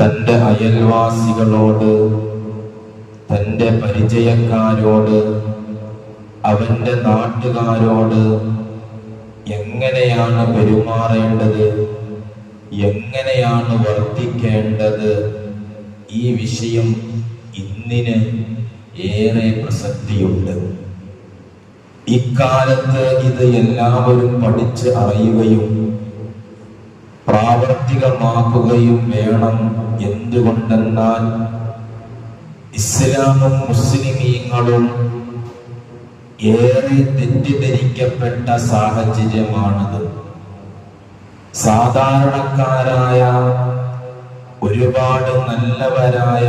തന്റെ അയൽവാസികളോട് തന്റെ പരിചയക്കാരോട് അവന്റെ നാട്ടുകാരോട് എങ്ങനെയാണ് പെരുമാറേണ്ടത് എങ്ങനെയാണ് വർത്തിക്കേണ്ടത്? ഈ വിഷയം ഇന്നിന് ഏറെ പ്രസക്തിയുണ്ട്. ഇക്കാലത്ത് ഇത് എല്ലാവരും പഠിച്ച് അറിയുകയും പ്രാവർത്തികമാക്കുകയും വേണം എന്തുകൊണ്ടെന്നാൽ ഇസ്ലാമും മുസ്ലിമീങ്ങളും ഏറെ തെറ്റിദ്ധരിക്കപ്പെട്ട സാഹചര്യമാണിത്. സാധാരണക്കാരായ ഒരുപാട് നല്ലവരായ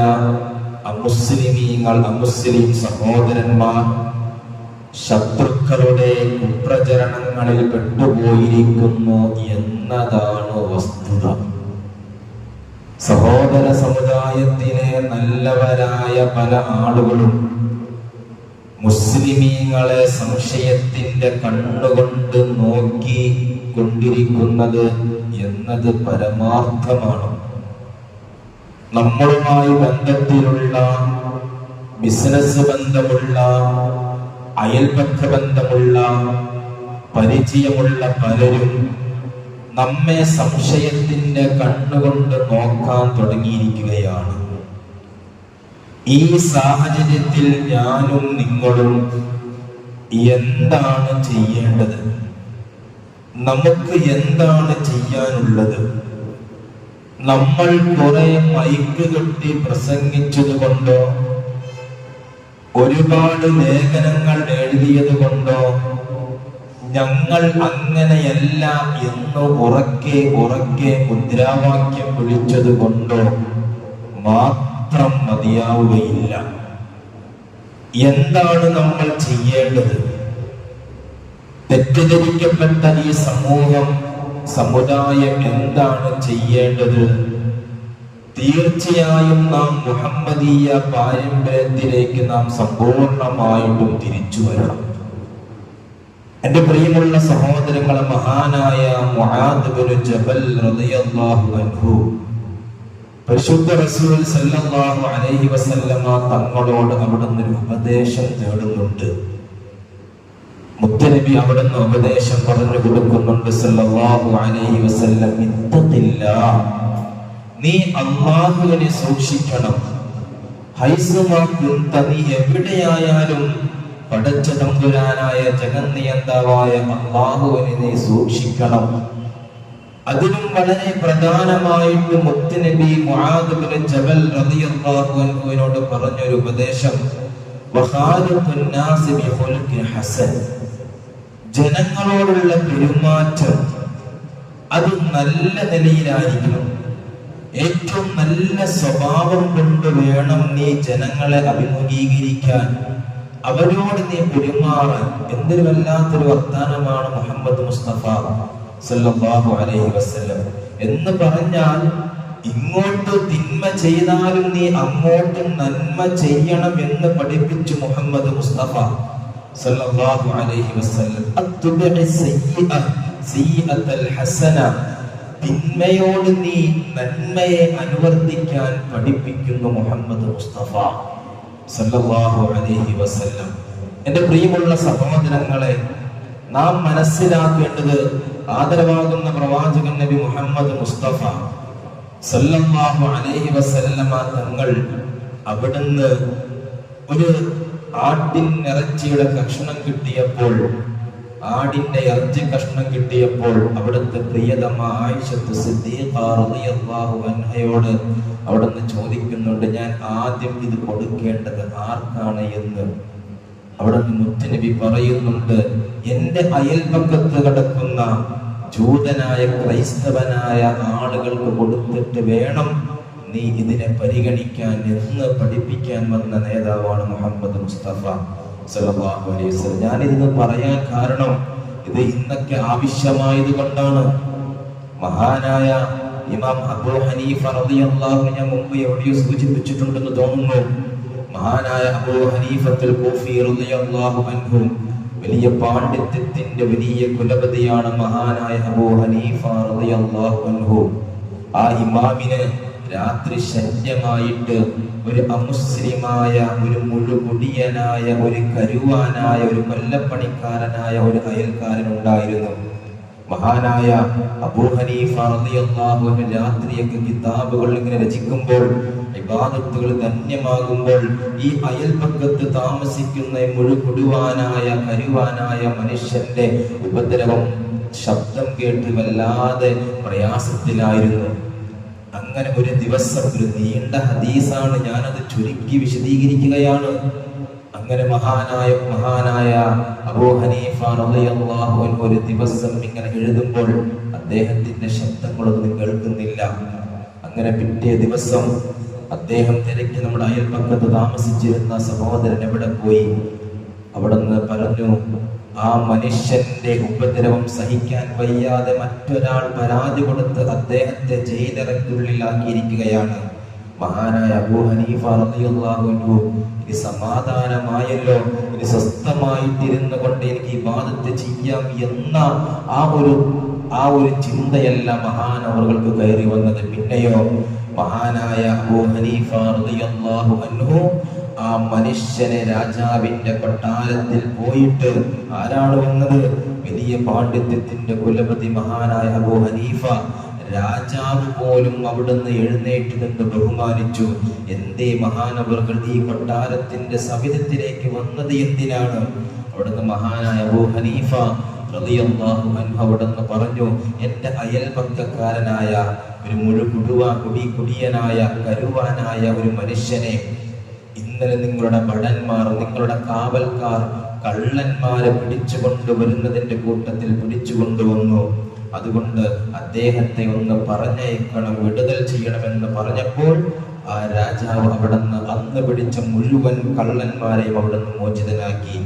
അമുസ്ലിമീങ്ങൾ അമുസ്ലിം സഹോദരന്മാർ ശത്രുക്കളുടെ കുപ്രചരണങ്ങളിൽ പെട്ടുപോയിരിക്കുന്നു എന്നതാണ് വസ്തുത. സഹോദര സമുദായത്തിലെ നല്ലവരായ പല ആളുകളും മുസ്ലിമീങ്ങളെ സംശയത്തിന്റെ കണ്ണുകൊണ്ട് നോക്കി കൊണ്ടിരിക്കുന്നത് എന്നത് പരമാർത്ഥമാണ്. നമ്മളുമായി ബന്ധത്തിലുള്ള ബിസിനസ് ബന്ധമുള്ള അയൽപക്ക ബന്ധമുള്ള പരിചയമുള്ള പലരും നമ്മെ സംശയത്തിന്റെ കണ്ണുകൊണ്ട് നോക്കാൻ തുടങ്ങിയിരിക്കുകയാണ്. ഈ സാഹചര്യത്തിൽ ഞാനും നിങ്ങളും എന്താണ് ചെയ്യേണ്ടത്? നമുക്ക് എന്താണ് ചെയ്യാനുള്ളത്? നമ്മൾ കുറെ മൈക്ക് കെട്ടി പ്രസംഗിച്ചത് കൊണ്ടോ ഒരുപാട് ലേഖനങ്ങൾ എഴുതിയത് കൊണ്ടോ ഞങ്ങൾ അങ്ങനെയല്ല എന്ന് ഉറക്കെ ഉറക്കെ മുദ്രാവാക്യം വിളിച്ചത് കൊണ്ടോ മാത്രം മതിയാവുകയില്ല. എന്താണ് നമ്മൾ ചെയ്യേണ്ടത്? തെറ്റിദ്ധരിക്കപ്പെട്ട ഈ സമൂഹം സമുദായം എന്താണ് ചെയ്യേണ്ടത്? തീർച്ചയായും നാം മുഹമ്മദീയ പാരമ്പര്യത്തിലേക്ക് നാം സമ്പൂർണമായിട്ടും തിരിച്ചു വരണം. എന്റെ പ്രിയമുള്ള സഹോദരങ്ങളെ മഹാനായ ജബൽ അൻഹു പരിശുദ്ധ റസൂൽ സല്ലല്ലാഹു അലൈഹി വസല്ലമ തങ്ങളോട് അവിടുന്ന് ഒരു ഉപദേശം തേടുന്നുണ്ട്. മുത്തനബി അവിടുന്ന് ഉപദേശം പറഞ്ഞു കൊടുക്കുന്നുണ്ട് സല്ലല്ലാഹു അലൈഹി വസല്ലം ഇത്തഖില്ലാ നീ അള്ളാഹുവിനെ സൂക്ഷിക്കണം. ഹൈസുമാ കുന്ത നീ എവിടെയായാലും പടച്ച തമ്പുരാനായ ജഗന്നിയന്താവായ അള്ളാഹുവിനെ നീ സൂക്ഷിക്കണം. അതിനും വളരെ പ്രധാനമായിട്ട് മുത്തുനബി മുആദ് ബിൻ ജബൽ റളിയല്ലാഹു അൻഹുവിനോട് പറഞ്ഞൊരു ഉപദേശം ഹസൻ. ജനങ്ങളോടുള്ള പെരുമാറ്റം അത് നല്ല നിലയിലായിരിക്കണം. ഏറ്റവും നല്ല സ്വഭാവം കൊണ്ട് വേണം നീ ജനങ്ങളെ അഭിമുഖീകരിക്കാൻ. അവരോട് നീ പെരുമാറാൻ. എന്തൊരു വല്ലാത്തൊരു വർത്താനമാണ് മുഹമ്മദ് മുസ്തഫ സല്ലല്ലാഹു അലൈഹി വസല്ലം. എന്ന് പറഞ്ഞാൽ ഇങ്ങോട്ട് തിന്മ ചെയ്താലും നീ അങ്ങോട്ട് നന്മ ചെയ്യണം എന്ന് പഠിപ്പിച്ചു മുഹമ്മദ് മുസ്തഫ സല്ലല്ലാഹു അലൈഹി വസല്ലം. സയ്യിഅ ഹസന. തിന്മയോട് നീ നന്മയെ അനുവർത്തിക്കാൻ പഠിപ്പിക്കുന്നു മുഹമ്മദ് മുസ്തഫ സല്ലല്ലാഹു അലൈഹി വസല്ലം. എന്റെ പ്രിയമുള്ള സഹോദരങ്ങളെ നാം മനസ്സിലാക്കേണ്ടത് ആദരവാകുന്ന പ്രവാചകൻ നബി മുഹമ്മദ് മുസ്തഫ സല്ലല്ലാഹു അലൈഹി വസല്ലമ തങ്ങൾ അവിടുന്ന് ഒരു ആട്ടിൻ ഇറച്ചിയുടെ ഭക്ഷണം കിട്ടിയപ്പോൾ ആടിന്റെ ഇറച്ചി കഷ്ണം കിട്ടിയപ്പോൾ അവിടുത്തെ പ്രിയതമ ആയിഷത്ത് സിദ്ദീഖ റളിയല്ലാഹു അൻഹയോട് അവിടുന്ന് ചോദിക്കുന്നുണ്ട് ഞാൻ ആദ്യം ഇത് കൊടുക്കേണ്ടത് ആർക്കാണ് എന്ന്? അവിടുന്ന് മുത്തുനബി പറയുന്നുണ്ട് എന്റെ അയൽപക്കത്ത് കിടക്കുന്ന ജൂതനായ ക്രൈസ്തവനായ ആളുകൾക്ക് കൊടുത്തിട്ട് വേണം നീ ഇതിനെ പരിഗണിക്കാൻ എന്ന് പഠിപ്പിക്കാൻ വന്ന നേതാവാണ് മുഹമ്മദ് മുസ്തഫ. സല്ലല്ലാഹു അലൈഹി വസല്ലം. ഇതിന് പറയാൻ കാരണം ഇത് ഇന്നൊക്കെ ആവശ്യമായത് കൊണ്ടാണ്. മഹാനായ ഇമാം അബു ഹനീഫ റളിയല്ലാഹു ഞാൻ മുമ്പ് എവിടെയോ സൂചിപ്പിച്ചിട്ടുണ്ടെന്ന് തോന്നുന്നു. മഹാനായ അബു ഹനീഫത്തുൽ റളിയല്ലാഹു അൻഹു വലിയ പാണ്ഡിത്യത്തിന്റെ വലിയ കുലപതിയാണ് മഹാനായ അബു ഹനീഫ റളിയല്ലാഹു അൻഹു. ആ ഇമാമിന് രാത്രി ശല്യമായിട്ട് ഒരു അമുസ്ലിമായ ഒരു മുഴുകുടിയനായ ഒരു കരുവാനായ ഒരു കൊല്ലപ്പണിക്കാരനായ ഒരു അയൽക്കാരൻ ഉണ്ടായിരുന്നു. മഹാനായ അബൂ ഹനീഫ രാത്രിയൊക്കെ കിതാബുകൾ ഇങ്ങനെ രചിക്കുമ്പോൾ വിവാദത്തുകൾ ധന്യമാകുമ്പോൾ ഈ അയൽപക്കത്ത് താമസിക്കുന്ന മുഴുകുടുവാനായ കരുവാനായ മനുഷ്യന്റെ ഉപദ്രവം ശബ്ദം കേട്ട് വല്ലാതെ പ്രയാസത്തിലായിരുന്നു. അങ്ങനെ ഒരു ദിവസം ഒരു നീണ്ട ഹദീസാണ് ഞാനത് ചുരുക്കി വിശദീകരിക്കുകയാണ്. അങ്ങനെ മഹാനായ മഹാനായ അബൂ ഹനീഫ റളിയല്ലാഹു അൻഹു ഒരു ദിവസം ഇങ്ങനെ എഴുതുമ്പോൾ അദ്ദേഹത്തിന്റെ ശബ്ദങ്ങളൊന്നും കേൾക്കുന്നില്ല. അങ്ങനെ പിറ്റേ ദിവസം അദ്ദേഹം തിരക്കി നമ്മുടെ അയൽപക്കത്ത് താമസിച്ചിരുന്ന സഹോദരൻ എവിടെ പോയി? അവിടുന്ന് പറഞ്ഞു ആ മനുഷ്യന്റെ ഉപദ്രവം സഹിക്കാൻ വയ്യാതെ മറ്റൊരാൾ പരാതി കൊടുത്ത് അദ്ദേഹത്തെ ജയിലറയ്ക്കുള്ളിലാക്കിയിരിക്കുകയാണ് മഹാനായ അബൂ ഹനീഫ റളിയല്ലാഹു ഇത് സമാധാനമായല്ലോ ഇത് സ്വസ്ഥമായിട്ടിരുന്നു കൊണ്ട് എനിക്ക് ഇബാദത്ത് ചെയ്യാം എന്ന ആ ഒരു ആ ഒരു ചിന്തയല്ല മഹാനവർക്ക് കയറി വന്നത്. പിന്നെയോ മഹാനായ അബൂ ഹനീഫ റളിയല്ലാഹു അൻഹു ആ മനുഷ്യനെ രാജാവിന്റെ കൊട്ടാരത്തിൽ പോയിട്ട് ആരാണ് വന്നത് വലിയ പാണ്ഡിത്യത്തിന്റെ കുലപതി മഹാനായ അബൂ ഹനീഫ. രാജാവ് പോലും അവിടുന്ന് എഴുന്നേറ്റ് നിന്ന് ബഹുമാനിച്ചു. എന്തേ മഹാനവർകൾ ഈ കൊട്ടാരത്തിന്റെ സവിധത്തിലേക്ക് വന്നത് എന്തിനാണ്? അവിടുന്ന് മഹാനായ അബൂ ഹനീഫ അവിടുന്ന് പറഞ്ഞു എന്റെ അയൽപക്കക്കാരനായ ഒരു മുഴുകുടുവ കുടി കുടിയനായ കരുവാനായ ഒരു മനുഷ്യനെ ഇന്നലെ നിങ്ങളുടെ ഭടന്മാർ നിങ്ങളുടെ കാവൽക്കാർ കള്ളന്മാരെ പിടിച്ചു കൊണ്ടുവരുന്നതിന്റെ കൂട്ടത്തിൽ പിടിച്ചു കൊണ്ടുവന്നു. അതുകൊണ്ട് അദ്ദേഹത്തെ ഒന്ന് പറഞ്ഞയക്കണം വിടുതൽ ചെയ്യണമെന്ന് പറഞ്ഞപ്പോൾ ആ രാജാവ് അവിടുന്ന് അന്ന് പിടിച്ച മുഴുവൻ കള്ളന്മാരെയും അവിടുന്ന് മോചിതനാക്കി.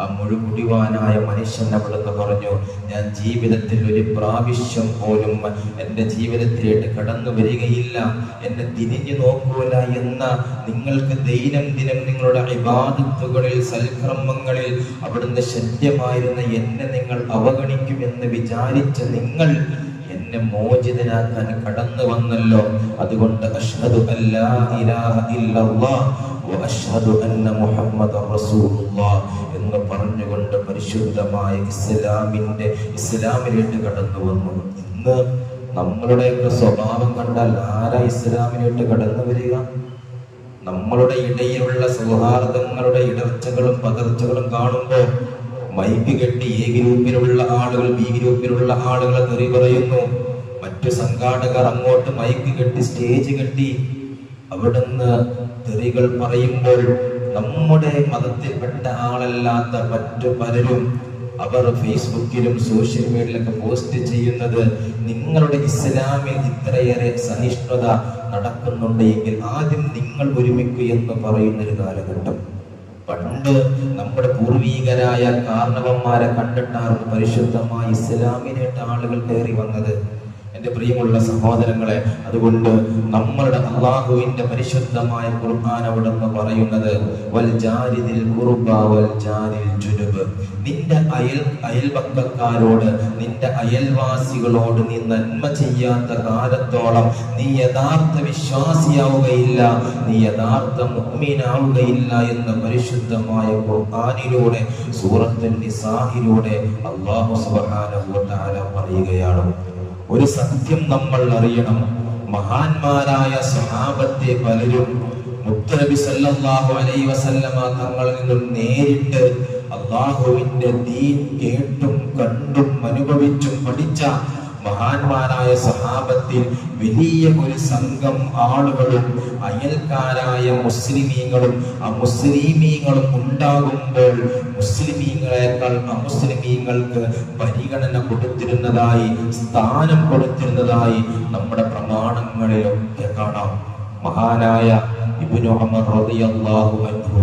ആ മുഴുമുടിവാനായ മനുഷ്യൻ അവിടുന്ന് പറഞ്ഞു ഞാൻ ജീവിതത്തിൽ ഒരു പ്രാവശ്യം പോലും എന്റെ ജീവിതത്തിലേക്ക് കടന്നു വരികയില്ല. എന്നെ തിരിഞ്ഞു നോക്കൂല എന്ന നിങ്ങൾക്ക് ദൈനം ദിനം നിങ്ങളുടെ ഇബാദത്തുകളിൽ സൽക്രമങ്ങളിൽ അവിടുന്ന് ശല്യമായിരുന്ന എന്നെ നിങ്ങൾ അവഗണിക്കുമെന്ന് വിചാരിച്ച നിങ്ങൾ എന്നെ മോചിതനാക്കാൻ കടന്നു വന്നല്ലോ. അതുകൊണ്ട് അഷ്ഹദു അല്ലാ ഇലാഹ ഇല്ലല്ലാഹ് വ അഷ്ഹദു അന്ന മുഹമ്മദ റസൂലുള്ളാഹ് പരിശുദ്ധമായ ഇസ്ലാമിന്റെ ഇസ്ലാമിലേക്ക് കടന്നു വന്നു. ഇന്ന് നമ്മളുടെയൊക്കെ സ്വഭാവം കണ്ടാൽ ആരാ ഇസ്ലാമിലേക്ക് കടന്നു വരിക? നമ്മളുടെ ഇടയിലുള്ള സൗഹാർദ്ദങ്ങളുടെ ഇടർച്ചകളും പകർച്ചകളും കാണുമ്പോൾ മൈക്ക് കെട്ടി എ ഗ്രൂപ്പിലുള്ള ആളുകൾ ബി ഗ്രൂപ്പിലുള്ള ആളുകൾ തെറി പറയുന്നു. മറ്റു സംഘാടകർ അങ്ങോട്ട് മൈക്ക് കെട്ടി സ്റ്റേജ് കെട്ടി അവിടുന്ന് തെറികൾ പറയുമ്പോൾ നമ്മുടെ മതത്തിൽപ്പെട്ട ആളല്ലാത്ത മറ്റു പലരും അവർ ഫേസ്ബുക്കിലും സോഷ്യൽ മീഡിയയിലൊക്കെ പോസ്റ്റ് ചെയ്യുന്നത് നിങ്ങളുടെ ഇസ്ലാമിൽ ഇത്രയേറെ സഹിഷ്ണുത നടക്കുന്നുണ്ട് എങ്കിൽ ആദ്യം നിങ്ങൾ ഒരുമിക്കുക എന്ന് പറയുന്ന ഒരു കാലഘട്ടം. പണ്ട് നമ്മുടെ പൂർവീകരായ കാർണവന്മാരെ കണ്ടിട്ടാണ് പരിശുദ്ധമായ ഇസ്ലാമിനായിട്ട് ആളുകൾ കയറി വന്നത്. എന്റെ പ്രിയമുള്ള സഹോദരങ്ങളെ അതുകൊണ്ട് നമ്മളുടെ അള്ളാഹുവിന്റെ പരിശുദ്ധമായ ഖുർആൻ അവിടെ നിന്ന് പറയുന്നത് വൽ ജാരിദിൽ ഖുർബ വൽ ജാരിൽ നിന്റെ അയൽ അയൽപക്കക്കാരോട് നിന്റെ അയൽവാസികളോട് നീ നന്മ ചെയ്യാത്ത കാലത്തോളം നീ യഥാർത്ഥ വിശ്വാസിയാവുകയില്ല നീ യഥാർത്ഥ മുഹ്മീനാവുകയില്ല എന്ന പരിശുദ്ധമായ ഖുർആനിലൂടെ സൂറത്തുൽ നിസാഹിലൂടെ അല്ലാഹു സുബ്ഹാനഹു വ പറയുകയാണ്. ഒരു സത്യം നമ്മൾ അറിയണം. മഹാന്മാരായ സഹാബത്തെ പലരും മുത്തനബി സല്ലല്ലാഹു അലൈഹി വസല്ലമ തങ്ങളിൽ നിന്നും നേരിട്ട് അള്ളാഹുവിന്റെ ദീൻ കേട്ടും കണ്ടും അനുഭവിച്ചും പഠിച്ച മഹാന്മാരായ സഹാബത്തിൽ വലിയ ഒരു സംഘം ആളുകളും അയൽക്കാരായ മുസ്ലിമീങ്ങളും അമുസ്ലിമീങ്ങളും ഉണ്ടാകുമ്പോൾ മുസ്ലിമീങ്ങളെക്കാൾ അമുസ്ലിമീങ്ങൾക്ക് പരിഗണന കൊടുത്തിരുന്നതായി സ്ഥാനം കൊടുത്തിരുന്നതായി നമ്മുടെ പ്രമാണങ്ങളിലൊക്കെ കാണാം. മഹാനായ ഇബ്നു അമർ റളിയല്ലാഹു അൻഹു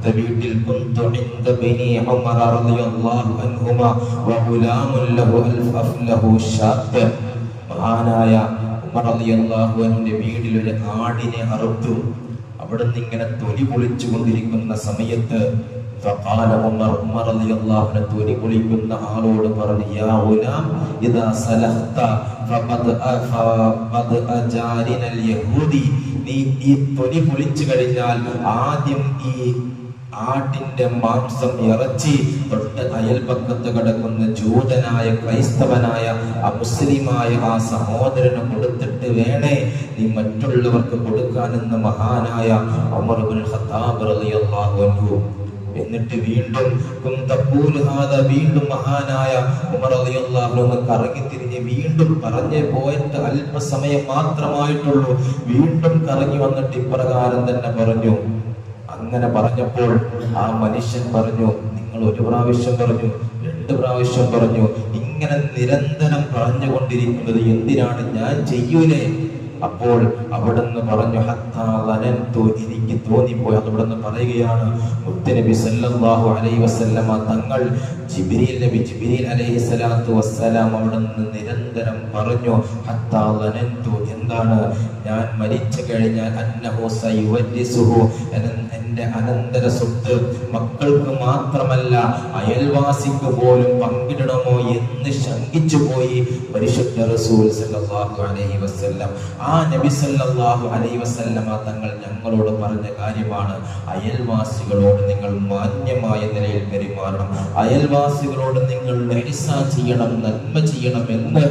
അവിടുത്തെ വീട്ടിൽ കുന്തു ഇൻദ ബനി ഉമർ റളിയല്ലാഹു അൻഹുമ വഗുലാമുൻ ലഹു അൽഫ് അഫ്ലഹു ഷാബ് മഹാനായ ഉമർ റളിയല്ലാഹു അൻഹുവിന്റെ വീട്ടിൽ ഒരു ആടിനെ അറുത്തു അവിടുന്ന് ഇങ്ങനെ തൊലി പൊളിച്ചു കൊണ്ടിരിക്കുന്ന സമയത്ത് فقال عمر عمر رضي الله عنه തൊലി കുളിക്കുന്ന ആളോട് പറഞ്ഞു യാ ഗുലാം ഇദാ സലഹ്ത ഫഖദ് ഫഖദ് അജാരിന യഹൂദി നീ ഈ തൊലി കുളിച്ചു കഴിഞ്ഞാൽ ആദ്യം ഈ ആട്ടിന്റെ മാംസം ഇറച്ചി തൊട്ട് അയൽപക്കത്ത് കിടക്കുന്ന ജൂതനായ ക്രൈസ്തവനായ അമുസ്ലിമായ ആ സഹോദരന് കൊടുത്തിട്ട് വേണേ നീ മറ്റുള്ളവർക്ക് കൊടുക്കാനെന്ന് മഹാനായ ഖത്താബ് റളിയല്ലാഹു എന്നിട്ട് വീണ്ടും വീണ്ടും മഹാനായ ഉമർ അൻഹു കറങ്ങി തിരിഞ്ഞ് വീണ്ടും പറഞ്ഞു പോയിട്ട് അല്പസമയം മാത്രമായിട്ടുള്ളൂ. വീണ്ടും കറങ്ങി വന്നിട്ട് ഇപ്രകാരം തന്നെ പറഞ്ഞു അങ്ങനെ പറഞ്ഞപ്പോൾ ആ മനുഷ്യൻ പറഞ്ഞു നിങ്ങൾ ഒരു പ്രാവശ്യം പറഞ്ഞു രണ്ട് പ്രാവശ്യം പറഞ്ഞു ഇങ്ങനെ നിരന്തരം പറഞ്ഞുകൊണ്ടിരിക്കുന്നത് എന്തിനാണ് ഞാൻ ചെയ്യൂലേ? അപ്പോൾ അവിടുന്ന് പറഞ്ഞു ഹത്താ ലനന്തു എനിക്ക് തോന്നിപ്പോയി. അവിടുന്ന് പറയുകയാണ് മുത്തനബി സല്ലല്ലാഹു അലൈഹി വസല്ലമ തങ്ങൾ ജിബ്രീൽ നബി ജിബ്രീൽ അലൈഹി സ്വലാത്തു വസ്സലാം അവിടുന്ന് നിരന്തരം പറഞ്ഞു ഹത്താ ലനന്തു എന്താണ്? ഞാൻ മരിച്ചു കഴിഞ്ഞാൽ അന്നഹു സയുവരിസുഹു എന്റെ അനന്തര സ്വത്ത് മക്കൾക്ക് മാത്രമല്ല അയൽവാസിക്ക് പോലും പങ്കിടണമോ എന്ന് ശങ്കിച്ചു പോയി പരിശുദ്ധ റസൂൽ സല്ലല്ലാഹു അലൈഹി വസല്ലം. ആ നബി സല്ലല്ലാഹു അലൈഹി വസല്ലമ തങ്ങൾ ഞങ്ങളോട് പറഞ്ഞ കാര്യമാണ് അയൽവാസികളോട് നിങ്ങൾ മാന്യമായ നിലയിൽ പെരുമാറണം അയൽവാസികളോട് നിങ്ങൾ ഇഹ്സാൻ ചെയ്യണം നന്മ ചെയ്യണം എന്ന്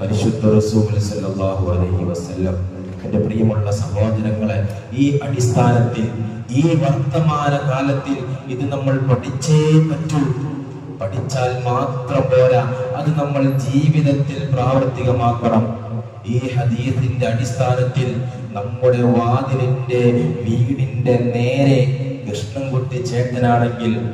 പരിശുദ്ധ റസൂൽ സല്ലല്ലാഹു അലൈഹി വസല്ലം എന്റെ പ്രിയമുള്ള സഹോദരങ്ങളെ ഈ അടിസ്ഥാനത്തിൽ ഈ വർത്തമാന കാലത്തിൽ ഇത് നമ്മൾ പഠിച്ചേ പറ്റൂ. പഠിച്ചാൽ മാത്രം പോരാ. അത് നമ്മൾ ജീവിതത്തിൽ പ്രാവർത്തികമാക്കണം. ഈ ഹദീസിന്റെ അടിസ്ഥാനത്തിൽ നമ്മുടെ വാതിലിന്റെ വീടിന്റെ നേരെ കൃഷ്ണൻകുട്ടി ചേട്ടനാണെങ്കിൽ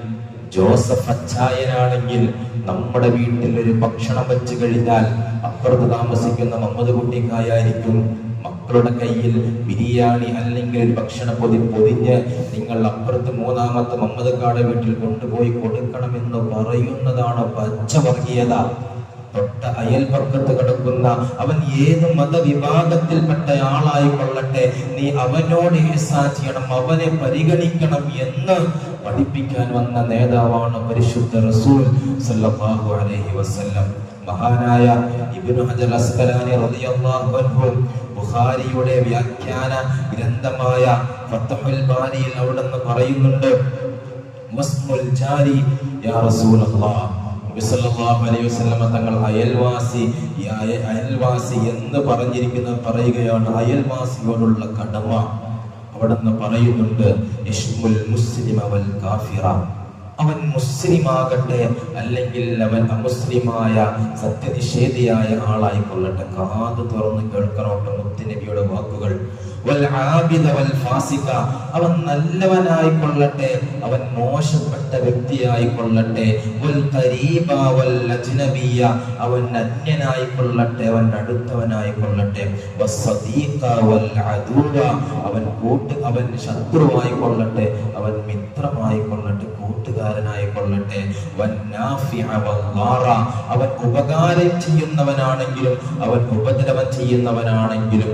ജോസഫ് അച്ചായനാണെങ്കിൽ നമ്മുടെ വീട്ടിൽ ഒരു ഭക്ഷണം വെച്ച് കഴിഞ്ഞാൽ അപ്പുറത്ത് താമസിക്കുന്ന മമ്മദ് കുട്ടിക്കായായിരിക്കും. മക്കളുടെ കയ്യിൽ ബിരിയാണി അല്ലെങ്കിൽ ഒരു ഭക്ഷണ പൊതി പൊതിഞ്ഞ് നിങ്ങൾ അപ്പുറത്ത് മൂന്നാമത്തെ മമ്മദക്കാട് വീട്ടിൽ കൊണ്ടുപോയി കൊടുക്കണമെന്ന് പറയുന്നതാണ് പച്ചവർഗീയത. തൊട്ട അയൽപക്കത്ത് കിടക്കുന്ന അവൻ ഏത് മതവിഭാഗത്തിൽപ്പെട്ട ആളായി കൊള്ളട്ടെ നീ അവനോട് ഇഹ്സാൻ ചെയ്യണം അവനെ പരിഗണിക്കണം എന്ന് പഠിപ്പിക്കാൻ വന്ന നേതാവാണ് പരിശുദ്ധ റസൂൽ സല്ലല്ലാഹു അലൈഹി വസല്ലം. മഹാനായ ഇബ്നു ഹജർ അസ്കലാനി റളിയല്ലാഹു അൻഹു ബുഖാരിയുടെ വ്യാഖ്യാന ഗ്രന്ഥമായ ഫത്ഹുൽ ബാരിയിൽ അവിടുന്ന് പറയുന്നുണ്ട് തങ്ങൾ അയൽവാസി അയൽവാസി എന്ന് പറഞ്ഞിരിക്കുന്ന പറയുകയാണ് അയൽവാസിയോടുള്ള കടമ. അവിടുന്ന് പറയുന്നുണ്ട് മുസ്ലിം അവൽ കാഫിറ. അവൻ മുസ്ലിമാകട്ടെ അല്ലെങ്കിൽ അവൻ അമുസ്ലിമായ സത്യനിഷേധിയായ ആളായി കൊള്ളട്ടെ. കാത് തുറന്ന് കേൾക്കണോട്ടെ മുത്തുനബിയുടെ വാക്കുകൾ. അവൻ നല്ലവനായി കൊള്ളട്ടെ അവൻ മോശപ്പെട്ട വ്യക്തിയായി കൊള്ളട്ടെ. അവൻ അന്യനായി കൊള്ളട്ടെ അവൻ അടുത്തവനായി കൊള്ളട്ടെ. അവൻ കൂട്ട് അവൻ ശത്രുവായി കൊള്ളട്ടെ അവൻ മിത്രമായി കൊള്ളട്ടെ. കൂട്ടുകാരനായി കൊള്ളട്ടെ. അവൻ ഉപകാരം ചെയ്യുന്നവനാണെങ്കിലും അവൻ ഉപദ്രവം ചെയ്യുന്നവനാണെങ്കിലും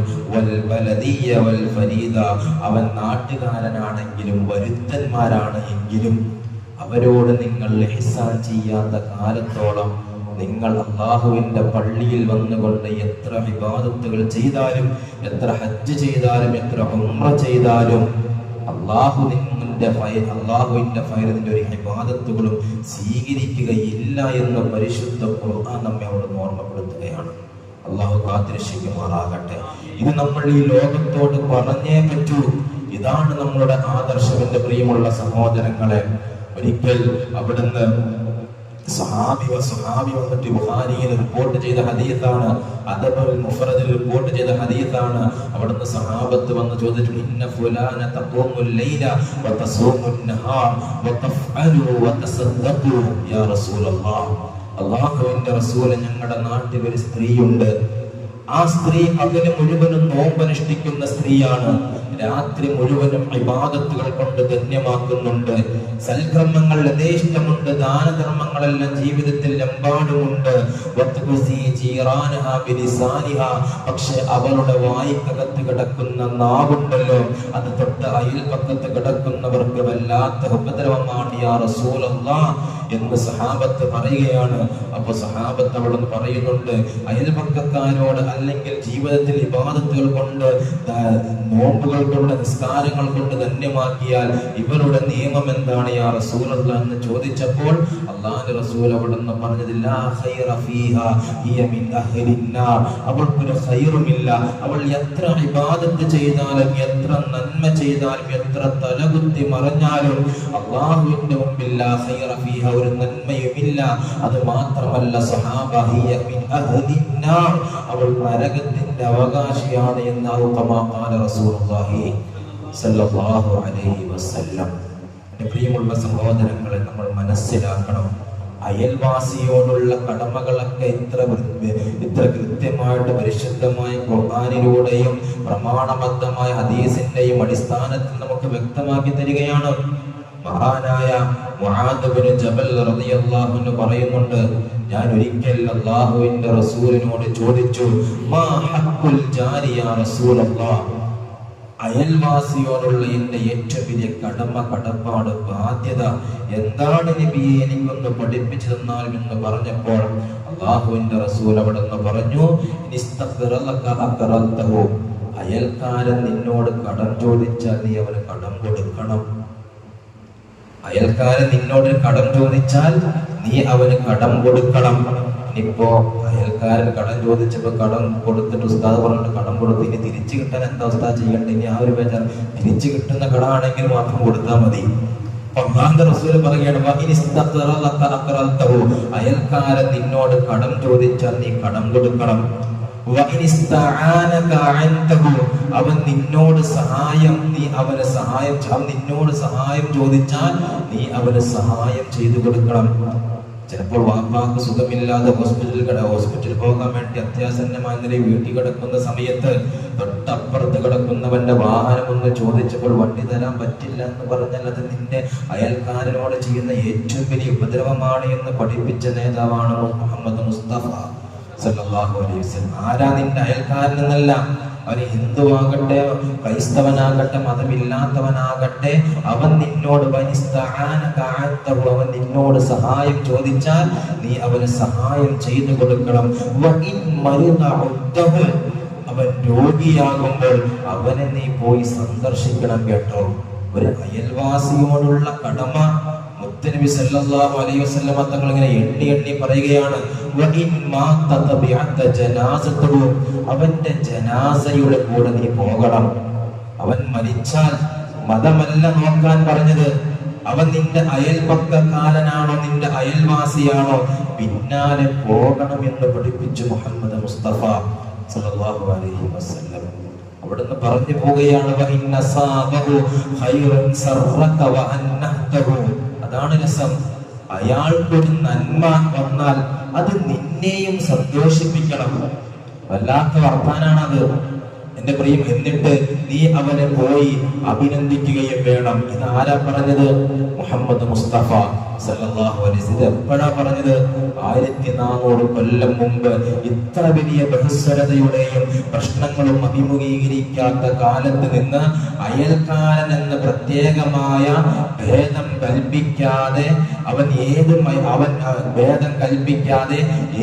അവൻ നാട്ടുകാരനാണെങ്കിലും വരുത്തന്മാരാണ് എങ്കിലും അവരോട് നിങ്ങൾ ഇഹ്സാൻ ചെയ്യാത്ത കാലത്തോളം നിങ്ങൾ അള്ളാഹുവിന്റെ പള്ളിയിൽ വന്നുകൊണ്ട് എത്ര വിവാദത്തുകൾ ചെയ്താലും എത്ര ഹജ്ജ് ചെയ്താലും എത്ര ഉമ്ര ചെയ്താലും അള്ളാഹു നിന്റെ ഫയൽ അള്ളാഹുവിന്റെ ഫയലിന്റെ ഒരു ഹിബാദത്തുകളും സ്വീകരിക്കുകയില്ല എന്ന് പരിശുദ്ധ ഖുർആൻ നമ്മെ അവിടെ ഓർമ്മപ്പെടുത്തുകയാണ്. അള്ളാഹു കാത്തിരക്ഷിക്കുമാറാകട്ടെ. ഇത് നമ്മൾ ഈ ലോകത്തോട് പറഞ്ഞേ പറ്റൂ. ഇതാണ് നമ്മളുടെ ആദർശം എന്റെ പ്രിയമുള്ള സഹോദരങ്ങളെ. ഒരിക്കൽ അവിടുന്ന് സഹാബി വ- സഹാബി വന്നിട്ട് ബുഹാരിയിൽ റിപ്പോർട്ട് ചെയ്ത ഹദീത്താണ് അദബുൽ മുഫറദിൽ റിപ്പോർട്ട് ചെയ്ത ഹദീത്താണ് അവിടുന്ന് സഹാബത്ത് വന്ന് ചോദിച്ചു ഇന്ന ഫുലാന തഖൂമുൽ ലൈല വ തസൂമുൻ നഹാർ വ തഫ്അലു വ തസദ്ദഖു യാ റസൂലല്ലാഹ്. അല്ലാഹുവിന്റെ റസൂൽ ഞങ്ങളുടെ നാട്ടിൽ ഒരു സ്ത്രീയുണ്ട്. ആ സ്ത്രീ പകൽ മുഴുവനും നോമ്പനുഷ്ഠിക്കുന്ന സ്ത്രീയാണ്. രാത്രി മുഴുവനും ഇബാദത്തുകൾ കൊണ്ട് ധന്യമാക്കുന്നുണ്ട്. സൽക്രമങ്ങൾ യഥേഷ്ടമുണ്ട് ദാനധർമ്മങ്ങളെല്ലാം ജീവിതത്തിൽ എമ്പാടുമുണ്ട്. പക്ഷെ അവളുടെ വായിക്കകത്ത് കിടക്കുന്ന നാവുണ്ടല്ലോ അത് തൊട്ട് അയൽപക്കത്ത് കിടക്കുന്നവർക്ക് വല്ലാത്ത ഉപദ്രവമാണ്. എന്ന് സഹാബത്ത് പറയുകയാണ്. അപ്പൊ സഹാബത്ത് അവിടുന്ന് പറയുന്നുണ്ട് അയൽപക്കക്കാരോട് അല്ലെങ്കിൽ ജീവിതത്തിൽ വിവാദത്തുകൾ കൊണ്ട് നോമ്പുകൾ കൊണ്ട് നിസ്കാരങ്ങൾ കൊണ്ട് ധന്യമാക്കിയാൽ ഇവരുടെ നിയമം എന്താണ് യാ റസൂലല്ല എന്ന് ചോദിച്ചപ്പോൾ അള്ളാഹു റസൂൽ അവിടെ നിന്ന് പറഞ്ഞതില്ല അവൾക്കൊരു ഖൈറുമില്ല. അവൾ എത്ര വിവാദത്ത് ചെയ്താലും എത്ര നന്മ ചെയ്താലും എത്ര തലകുത്തി മറഞ്ഞാലും അള്ളാഹുവിന്റെ മുമ്പില്ല ഒരു നന്മയുമില്ല. അത് മാത്രമല്ല അവൾ നരകത്തിന്റെ അവകാശിയാണ് എന്ന് ഖാല സല്ലല്ലാഹു അലൈഹി വസല്ലം. പ്രിയമുള്ള സഹോദരങ്ങളെ നമ്മൾ മനസ്സിലാക്കണം. അയൽവാസിയോടുള്ള കടമകളൊക്കെ ഇത്ര ഇത്ര കൃത്യമായിട്ട് പരിശുദ്ധമായ ഖുർആനിലൂടെയും പ്രമാണബദ്ധമായ ഹദീസിന്റെയും അടിസ്ഥാനത്തിൽ നമുക്ക് വ്യക്തമാക്കി തരികയാണ്. മഹാനായ ജബൽ റളിയല്ലാഹു പറയുന്നുണ്ട് ഞാൻ ഒരിക്കൽ അല്ലാഹുവിന്റെ റസൂലിനോട് ചോദിച്ചു മാ ഹഖുൽ ജാരി യാ റസൂലല്ലാഹ് അയൽവാസിയോടുള്ള എന്റെ ഏറ്റവും വലിയ കടമ കടപ്പാട് ബാധ്യത എന്താണ് നബിയെ എനിക്കൊന്ന് പഠിപ്പിച്ചു തന്നാലും എന്ന് പറഞ്ഞപ്പോൾ അള്ളാഹുവിന്റെ റസൂൽ അവിടെ നിന്ന് പറഞ്ഞു. അയൽക്കാരൻ നിന്നോട് കടം ചോദിച്ചാൽ നീ അവന് കടം കൊടുക്കണം അയൽക്കാരൻ നിന്നോട് കടം ചോദിച്ചാൽ നീ അവന് കടം കൊടുക്കണം ഇനിയിപ്പോ അയൽക്കാരൻ കടം ചോദിച്ചപ്പോൾ കടം കൊടുത്തിട്ട് ഉസ്താദ് പറഞ്ഞിട്ട് കടം കൊടുത്ത് ഇനി തിരിച്ചു കിട്ടാൻ എന്താ ഉസ്താദ് ചെയ്യണ്ടേ? ഇനി ആ ഒരു ബേജാർ തിരിച്ചു കിട്ടുന്ന കടമാണെങ്കിൽ മാത്രം കൊടുത്താൽ മതി. റസൂൽ അള്ളാഹുവിന്റെ റസൂൽ പറയുകയാണ് "വഇൻ ഇസ്തഖ്റലക അയൽക്കാരൻ നിന്നോട് കടം ചോദിച്ചാൽ നീ കടം കൊടുക്കണം. അവൻ നിന്നോട് സഹായം നീ അവന് സഹായം അവൻ നിന്നോട് സഹായം ചോദിച്ചാൽ നീ അവന് സഹായം ചെയ്തു കൊടുക്കണം. ചിലപ്പോൾ വാപ്പാക്ക് സുഖമില്ലാതെ ഹോസ്പിറ്റലിൽ കിട ഹോസ്പിറ്റലിൽ പോകാൻ വേണ്ടി അത്യാസന്നമായ നിലയിൽ വീട്ടിൽ കിടക്കുന്ന സമയത്ത് തൊട്ടപ്പുറത്ത് കിടക്കുന്നവന്റെ വാഹനം ഒന്ന് ചോദിച്ചപ്പോൾ വണ്ടി തരാൻ പറ്റില്ല എന്ന് പറഞ്ഞാൽ അത് നിന്റെ അയൽക്കാരനോട് ചെയ്യുന്ന ഏറ്റവും വലിയ ഉപദ്രവമാണ് എന്ന് പഠിപ്പിച്ച നേതാവാണ് മുഹമ്മദ് മുസ്തഫ സല്ലല്ലാഹു അലൈഹി ആരാ നിന്റെ അയൽക്കാരൻ എന്നല്ല അവന് ഹിന്ദുവാകട്ടെ ക്രൈസ്തവനാകട്ടെ മതമില്ലാത്തവനാകട്ടെ അവൻ നിന്നോട് അവൻ നിന്നോട് സഹായം ചോദിച്ചാൽ നീ അവന് സഹായം ചെയ്തു കൊടുക്കണം. അവൻ രോഗിയാകുമ്പോൾ അവനെ നീ പോയി സന്ദർശിക്കണം കേട്ടോ ഒരു അയൽവാസിയോടുള്ള കടമ മുത്തനബി സല്ലല്ലാഹു അലൈഹി വസല്ലമ തങ്ങൾ ഇങ്ങനെ എണ്ണി എണ്ണി പറയുകയാണ് അവന്റെ ജനാസയുടെ കൂടെ നീ പോകണം. അവൻ മരിച്ചാൽ മതമല്ല നോക്കാൻ പറഞ്ഞത്. അവൻ നിന്റെ അയൽപക്കക്കാരനാണോ നിന്റെ അയൽവാസിയാണോ പിന്നാലെ പോകണം എന്ന് പഠിപ്പിച്ചു മുഹമ്മദ് മുസ്തഫ സല്ലല്ലാഹു അലൈഹി വസല്ലം. അവിടുന്ന് പറഞ്ഞു പോവുകയാണ് "വഇന്ന സാബഹു ഖൈറൻ അതാണ് രസം. അയാൾക്കൊരു നന്മ വന്നാൽ അത് നിന്നെയും സന്തോഷിപ്പിക്കണം. വല്ലാത്ത വർത്താനാണത്. എന്റെ പ്രിയം എന്നിട്ട് നീ അവനെ പോയി അഭിനന്ദിക്കുകയും വേണം. ഇത് ആരാ പറഞ്ഞത്? മുഹമ്മദ് മുസ്തഫ. ഇത് എപ്പോഴാ പറഞ്ഞത്? ആയിരത്തി നാനൂറ് കൊല്ലം മുമ്പ് ഇത്ര വലിയ ബഹുസ്വരതയുടെയും പ്രശ്നങ്ങളും അഭിമുഖീകരിക്കാത്ത കാലത്ത് നിന്ന് അയൽക്കാരൻ എന്ന പ്രത്യേകമായ ഭേദം കൽപ്പിക്കാതെ അവൻ ഏത് അവൻ ഭേദം കൽപ്പിക്കാതെ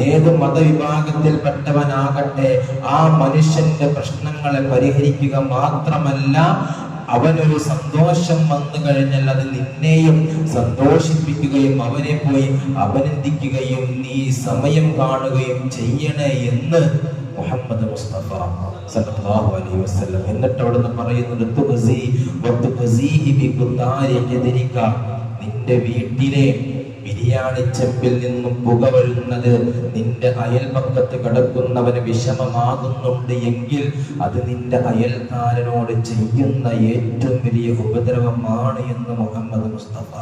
ഏത് മതവിഭാഗത്തിൽപ്പെട്ടവനാകട്ടെ ആ മനുഷ്യന്റെ പ്രശ്നങ്ങളെ പരിഹരിക്കുക മാത്രമല്ല അവനൊരു സന്തോഷം വന്നു കഴിഞ്ഞാൽ അത് നിന്നെയും സന്തോഷിപ്പിക്കുകയും അവനെ പോയി അഭിനന്ദിക്കുകയും നീ സമയം കാണുകയും ചെയ്യണേ എന്ന് മുഹമ്മദ് മുസ്തഫ സല്ലല്ലാഹു അലൈഹി വസല്ലം എന്നിട്ട് അവിടുന്ന് പറയുന്നത് തുഖ്സി നിന്റെ വീട്ടിലെ ബിരിയാണി ചെമ്പിൽ നിന്നും പുക വരുന്നത് നിന്റെ അയൽപക്കത്ത് കിടക്കുന്നവന് വിഷമമാകുന്നുണ്ട് എങ്കിൽ അത് നിന്റെ അയൽക്കാരനോട് ചെയ്യുന്ന ഏറ്റവും വലിയ ഉപദ്രവമാണ് എന്ന് മുഹമ്മദ് മുസ്തഫ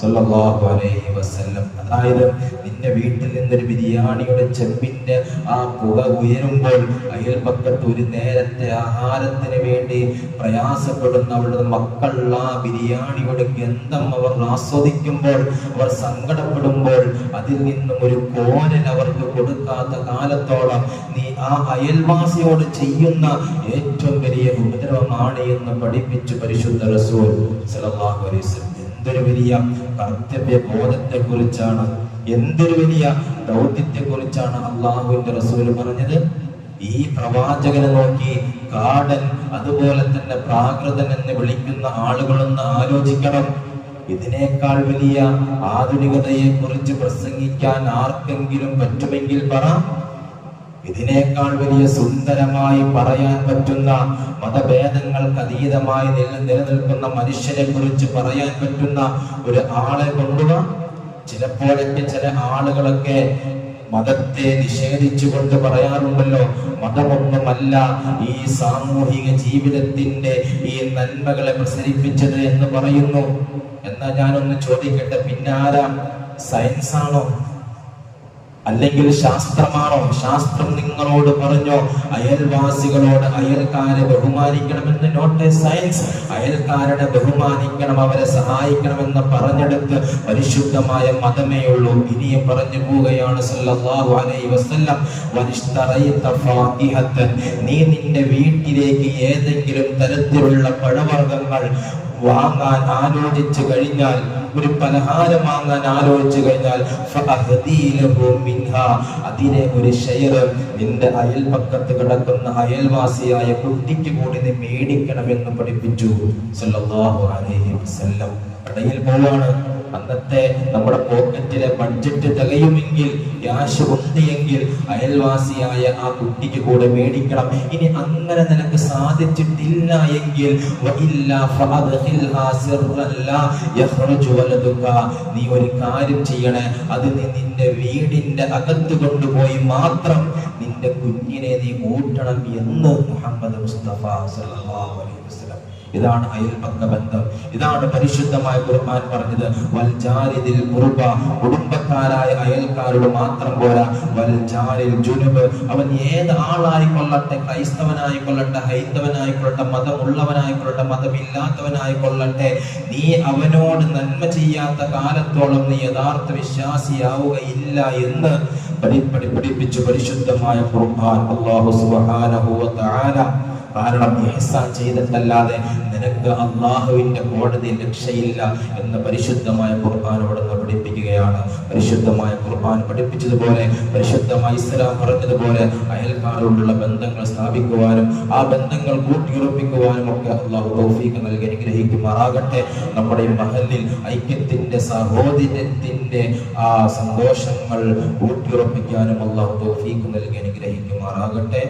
സല്ലല്ലാഹു അലൈഹി വസല്ലം. അതായത് നിന്റെ വീട്ടിൽ നിന്നൊരു ബിരിയാണിയുടെ ചെമ്പിന്റെ ആ പുക ഉയരുമ്പോൾ അയൽപക്കത്ത് ഒരു നേരത്തെ ആഹാരത്തിന് വേണ്ടി പ്രയാസപ്പെടുന്ന അവരുടെ മക്കൾ ആ ബിരിയാണിയുടെ ഗന്ധം അവർ ആസ്വദിക്കുമ്പോൾ അവർ സങ്കടപ്പെടുമ്പോൾ അതിൽ നിന്നും ഒരു കോരൻ അവർക്ക് കൊടുക്കാത്ത കാലത്തോളം നീ ആ അയൽവാസിയോട് ചെയ്യുന്ന ഏറ്റവും വലിയ ഉപദ്രവമാണ് എന്ന് പഠിപ്പിച്ചു പരിശുദ്ധ റസൂൽ അലൈഹി വസല്ലം. എന്തൊരു വലിയ കർത്തവ്യ ബോധത്തെ കുറിച്ചാണ് എന്തൊരു വലിയ ദൗത്യത്തെ കുറിച്ചാണ് അള്ളാഹുവിന്റെ റസൂൽ പറഞ്ഞത്? ഈ പ്രവാചകനെ നോക്കി കാടൻ അതുപോലെ തന്നെ പ്രാകൃതൻ എന്ന് വിളിക്കുന്ന ആളുകളൊന്ന് ആലോചിക്കണം. ഇതിനേക്കാൾ വലിയ ആധുനികതയെ കുറിച്ച് പ്രസംഗിക്കാൻ ആർക്കെങ്കിലും പറ്റുമെങ്കിൽ പറ. ഇതിനേക്കാൾ വലിയ സുന്ദരമായി പറയാൻ പറ്റുന്ന മതഭേദങ്ങൾക്ക് അതീതമായി നില നിലനിൽക്കുന്ന മനുഷ്യനെ കുറിച്ച് പറയാൻ പറ്റുന്ന ഒരു ആളെ കൊണ്ടുക ചിലപ്പോഴൊക്കെ ചില ആളുകളൊക്കെ മതത്തെ നിഷേധിച്ചുകൊണ്ട് പറയാറുണ്ടല്ലോ മതമൊന്നുമല്ല ഈ സാമൂഹിക ജീവിതത്തിന്റെ ഈ നന്മകളെ പ്രസരിപ്പിച്ചത് എന്ന് പറയുന്നു. എന്നാ ഞാനൊന്ന് ചോദിക്കട്ടെ പിന്നാരാ? സയൻസ് ആണോ അല്ലെങ്കിൽ ശാസ്ത്രമാണോ? ശാസ്ത്രം നിങ്ങളോട് പറഞ്ഞോ അയൽവാസികളോട് അയൽക്കാരെ ബഹുമാനിക്കണമെന്ന് നോട്ട് എ സയൻസ്. അയൽക്കാരുടെ ബഹുമാനിക്കണം അവരെ സഹായിക്കണമെന്ന് പറഞ്ഞെടുത്ത് പരിശുദ്ധമായ മതമേ ഉള്ളൂ. ഇനിയും പറഞ്ഞു പോവുകയാണ് സല്ലല്ലാഹു അലൈഹി വസല്ലം. നീ നിന്റെ വീട്ടിലേക്ക് ഏതെങ്കിലും തരത്തിലുള്ള പഴവർഗങ്ങൾ വാങ്ങാൻ ആലോചിച്ചു കഴിഞ്ഞാൽ ഒരു പലഹാരം വാങ്ങാൻ ആലോചിച്ചു കഴിഞ്ഞാൽ. അതിനെ ഒരു ഷെയർ നിന്റെ അയൽപക്കത്ത് കിടക്കുന്ന അയൽവാസിയായ കുട്ടിക്ക് കൂടി നീ മേടിക്കണമെന്ന് പഠിപ്പിച്ചു. സല്ലല്ലാഹു അലൈഹി വസല്ലം. കടയിൽ പോവാണ്. അന്നത്തെ നമ്മുടെ പോക്കറ്റിലെ ബഡ്ജറ്റ് തികയുമെങ്കിൽ ക്യാഷ് ഉണ്ടെങ്കിൽ അയൽവാസിയായ ആ കുട്ടിക്ക് കൂടെ മേടിക്കണം. ഇനി അങ്ങനെ നിനക്ക് സാധിച്ചിട്ടില്ല എങ്കിൽ വലതുക. നീ ഒരു കാര്യം ചെയ്യണേ അത് നീ നിന്റെ വീടിന്റെ അകത്ത് കൊണ്ടുപോയി മാത്രം നിന്റെ കുഞ്ഞിനെ നീ ഊട്ടണം എന്ന് മുഹമ്മദ് മുസ്തഫ സല്ലല്ലാഹു അലൈഹി വസല്ലം ഇതാണ് അയൽപക്ക ബന്ധം ഇതാണ് പരിശുദ്ധമായ ഖുർആൻ പറഞ്ഞത്. വൽ ജാരിദിൽ കുടുംബക്കാരായ അയൽക്കാരോട് മാത്രം പോരാ. വൽ ജാരിൽ ജുനുബ് അവൻ ഏത് ആളായിക്കൊള്ളട്ടെ ക്രൈസ്തവനായിക്കൊള്ളട്ടെ ഹൈന്ദവനായിക്കൊള്ളട്ടെ മതമുള്ളവനായിക്കൊള്ളട്ടെ മതമില്ലാത്തവനായിക്കൊള്ളട്ടെ നീ അവനോട് നന്മ ചെയ്യാത്ത കാലത്തോളം നീ യഥാർത്ഥ വിശ്വാസിയാവുകയില്ല എന്ന് പഠിപ്പിച്ചു പരിശുദ്ധമായ ഖുർആൻ. അള്ളാഹു സുബ്ഹാനഹു വ തആല കാരണം ഇഹ്സാൻ ചെയ്തിട്ടല്ലാതെ നിനക്ക് അള്ളാഹുവിന്റെ കോടതി രക്ഷയില്ല എന്ന് പരിശുദ്ധമായ ഖുർആൻ അവിടുന്ന് പഠിപ്പിക്കുകയാണ്. പരിശുദ്ധമായ ഖുർആൻ പഠിപ്പിച്ചതുപോലെ പരിശുദ്ധമായ ഇസ്ലാം പറഞ്ഞതുപോലെ അയൽക്കാരോടുള്ള ബന്ധങ്ങൾ സ്ഥാപിക്കുവാനും ആ ബന്ധങ്ങൾ കൂട്ടിയുറപ്പിക്കുവാനും ഒക്കെ അള്ളാഹു തൗഫീഖ് നൽകി അനുഗ്രഹിക്കുമാറാകട്ടെ. നമ്മുടെ മഹലിൽ ഐക്യത്തിന്റെ സഹോദര്യത്തിന്റെ ആ സന്തോഷങ്ങൾ കൂട്ടിയുറപ്പിക്കാനും അള്ളാഹു തൗഫീഖ് നൽകി അനുഗ്രഹിക്കുമാറാകട്ടെ.